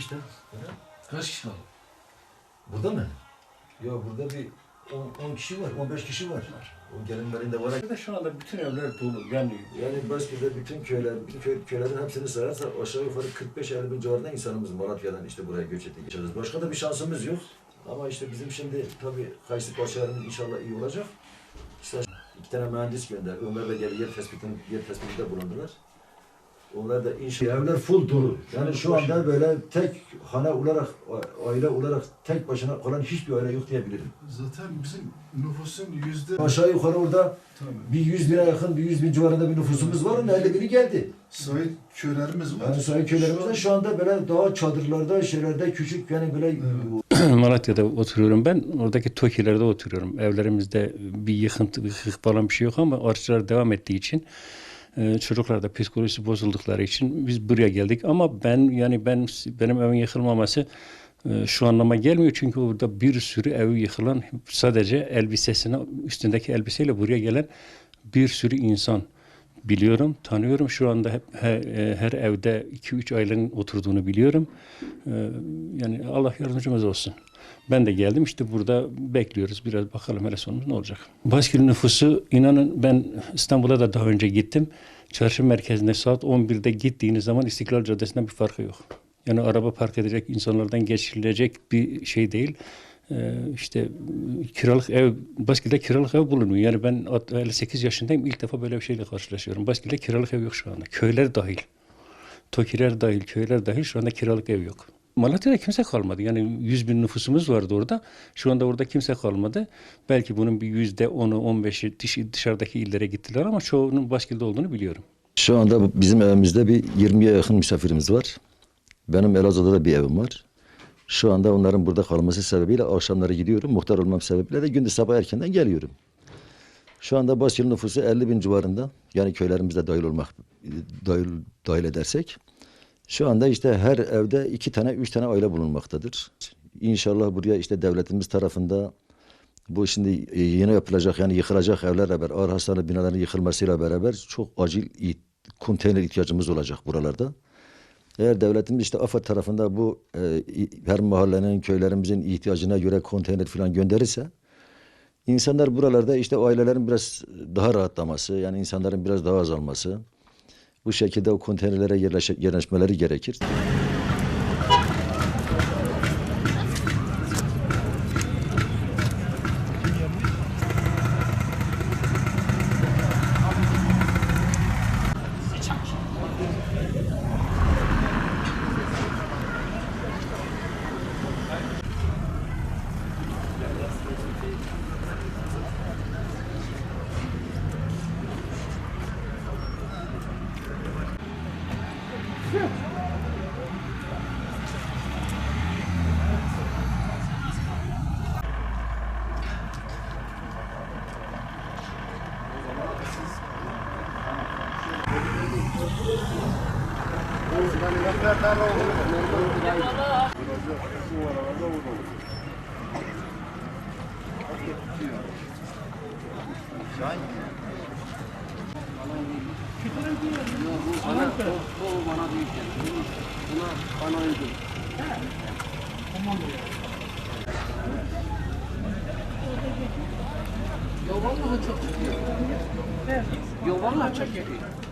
işte. Kaç kişi kaldı? Burada mı? Yok burada bir 10 kişi var, 15 kişi var. O gelinlerin de var. Burada şu anda bütün evler dolu. Yani Yani Baskül'de bütün köyler, bütün köy, köylerin hepsini sayarsa aşağı yukarı 45-50 bin civarında insanımız Malatya'dan işte buraya göç ettik. Geçeriz. Başka da bir şansımız yok. Ama işte bizim şimdi tabii kayısı parçalarımız inşallah iyi olacak. İşte iki tane mühendis gönderdi. Onlar da geldi yer tespitinde, yer tespitinde bulundular. Onlar da inşallah evler full dolu. Yani şu anda böyle tek hane olarak, aile olarak tek başına kalan hiçbir aile yok diyebilirim. Zaten bizim nüfusun yüzde Aşağı yukarı orada Tabii. bir 100 bine yakın, bir 100 bin civarında bir nüfusumuz var. Onun 50 bini geldi. sahil köylerimiz var. Yani sahil köylerimizde şu anda böyle daha çadırlarda, şeylerde küçük yani böyle Malatya'da oturuyorum ben. Oradaki TOKİ'lerde oturuyorum. Evlerimizde bir yıkıntı, bir falan bir şey yok ama artçılar devam ettiği için e, çocuklar da psikolojisi bozuldukları için biz buraya geldik. Ama ben yani ben benim evin yıkılmaması e, şu anlama gelmiyor. Çünkü orada bir sürü evi yıkılan sadece elbisesine üstündeki elbiseyle buraya gelen bir sürü insan biliyorum, tanıyorum. Şu anda hep her, e, her evde 2-3 ailenin oturduğunu biliyorum. E, Yani Allah yardımcımız olsun. Ben de geldim işte burada bekliyoruz. Biraz bakalım hele sonumuz ne olacak. Baskül nüfusu inanın ben İstanbul'a da daha önce gittim. Çarşı merkezinde saat 11'de gittiğiniz zaman İstiklal Caddesi'nden bir farkı yok. Yani araba park edecek, insanlardan geçirilecek bir şey değil. Ee, işte kiralık ev, Baskül'de kiralık ev bulunmuyor. Yani ben 58 yaşındayım ilk defa böyle bir şeyle karşılaşıyorum. Baskül'de kiralık ev yok şu anda. Köyler dahil. TOKİ'ler dahil, köyler dahil şu anda kiralık ev yok. Malatya'da kimse kalmadı. Yani 100 bin nüfusumuz vardı orada. Şu anda orada kimse kalmadı. Belki bunun bir yüzde 10'u 15'i dış, dışarıdaki illere gittiler ama çoğunun Baskül'de olduğunu biliyorum. Şu anda bizim evimizde bir 20'ye yakın misafirimiz var. Benim Elazığ'da da bir evim var. Şu anda onların burada kalması sebebiyle akşamları gidiyorum. Muhtar olmam sebebiyle de gündüz sabah erkenden geliyorum. Şu anda Baskül nüfusu 50 bin civarında. Yani köylerimizde dahil olmak dahil, dahil edersek. Şu anda işte her evde iki tane, üç tane aile bulunmaktadır. İnşallah buraya işte devletimiz tarafında bu şimdi yeni yapılacak yani yıkılacak evlerle beraber ağır hastane binaların yıkılmasıyla beraber çok acil konteyner ihtiyacımız olacak buralarda. Eğer devletimiz işte AFAD tarafında bu e, her mahallenin, köylerimizin ihtiyacına göre konteyner falan gönderirse insanlar buralarda işte ailelerin biraz daha rahatlaması, yani insanların biraz daha azalması bu şekilde o konteynerlere yerleşmeleri gerekir. Yo vallahi çok çekiyor. Yo vallahi çok çekiyor.